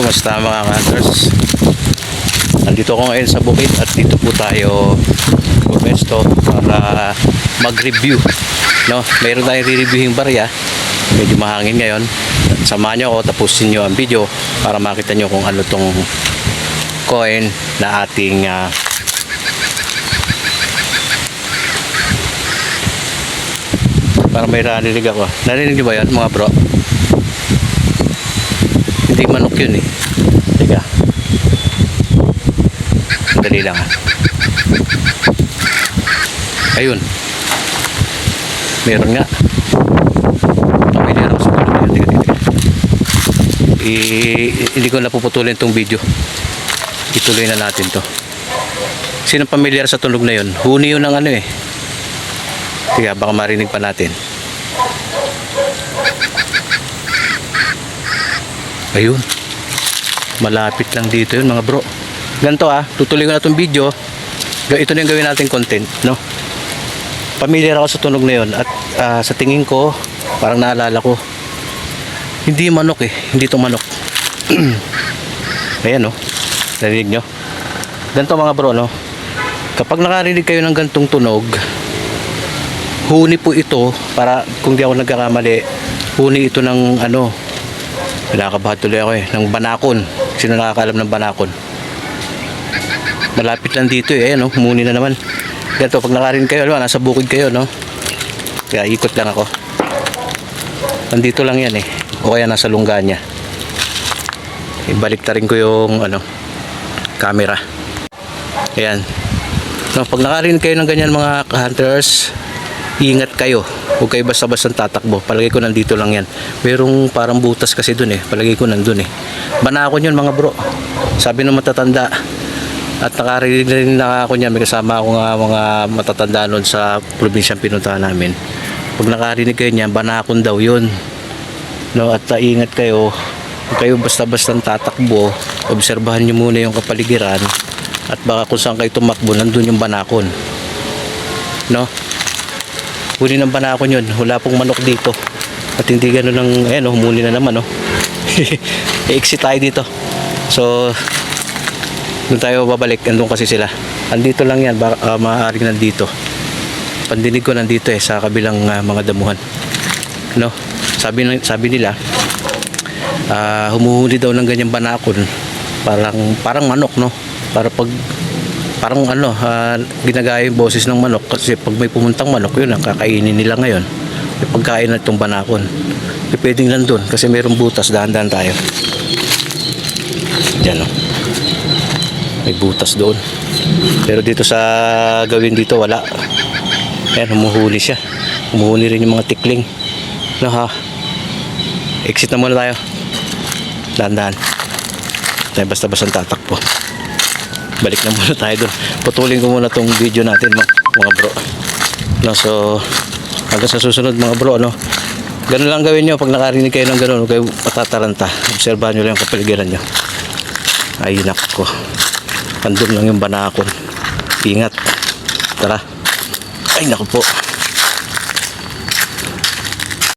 Basta mga hunters. Nandito ako ngayon sa bukid at dito po tayo pumesto para mag-review. No, mayroon tayong re-reviewing barya. Medyo mahangin ngayon. Samahan nyo ako, tapusin nyo ang video para makita nyo kung ano tong coin na ating ah, para may narinig ako. Narinig nyo ba yan mga bro? Hindi manok yun eh. Teka. Dali lang ah. Ayun. Meron nga. Pamilya ako sa. Teka, teka, teka. I- hindi ko napuputulin tong video. Ituloy na natin to. Sino pamilyar sa tunog na yun? Huni yun ng ano eh. Tiga, baka marinig pa natin. Ayun. Malapit lang dito yun mga bro. Ganito ah, tutuloy ko na itong video. Ito na yung gawin natin content, no? Familiar ako sa tunog na yun at ah, sa tingin ko, parang naalala ko. Hindi manok eh, hindi to manok. Ayan no, narinig nyo. Ganito mga bro, no? Kapag nakarinig kayo ng gantong tunog, huni po ito para kung di ako nagkakamali huni ito ng ano nakakabahan tuloy ako eh ng banakon. Sino nakakaalam ng banakon? Malapit lang dito eh ayan oh, humuni na naman. Ganito pag nakarinig kayo alam, nasa bukid kayo no? Kaya ikot lang ako. Nandito lang yan eh o kaya nasa lungga niya. Ibalik rin ko yung ano camera. Ayan. No, pag nakarinig kayo ng ganyan mga hunters ingat kayo. Huwag kayo basta-basta tatakbo. Palagay ko nandito lang yan. Merong parang butas kasi dun eh. Palagay ko nandun eh. Banakon yun mga bro. Sabi ng matatanda. At nakarinig na ako niya. May kasama ako nga mga matatanda nun sa probinsyang pinuntahan namin. Pag nakarinig kayo niya, banakon daw yun. No, at uh, ingat kayo. Huwag kayo basta-basta tatakbo. Obserbahan nyo muna yung kapaligiran. At baka kung saan kayo tumakbo, nandun yung banakon. No? Huli ng banakon yun. Wala pong manok dito. At hindi ganun ng ayan oh, humuli na naman oh. i-exit tayo dito. So doon tayo babalik. Andun kasi sila. Andito lang yan. Baka, uh, maaaring nandito. Pandinig ko nandito eh sa kabilang ah, mga damuhan. No sabi sabi nila ah, humuhuli daw ng ganyang banakon. Parang parang manok no? Para pag parang ano, ah, ginagaya yung boses ng manok kasi pag may pumuntang manok, yun ang kakainin nila ngayon. Yung pagkain na itong banakon. E, pwedeng lang dun kasi mayroong butas, dahan-dahan tayo. Diyan o. May butas doon. Pero dito sa gawin dito, wala. Ayan, humuhuli siya. Humuhuli rin yung mga tikling. No ha? Exit na muna tayo. Dahan-dahan. Tayo basta-basta tatakbo balik na muna tayo doon. Putulin ko muna tong video natin mga, bro. No, so hanggang sa susunod mga bro no ganun lang gawin nyo pag nakarinig kayo ng ganun huwag kayo patataranta obserbahan nyo lang yung kapaligiran nyo. Ay nako. Andun lang yung banakon. Ingat. Tara. Ay nako po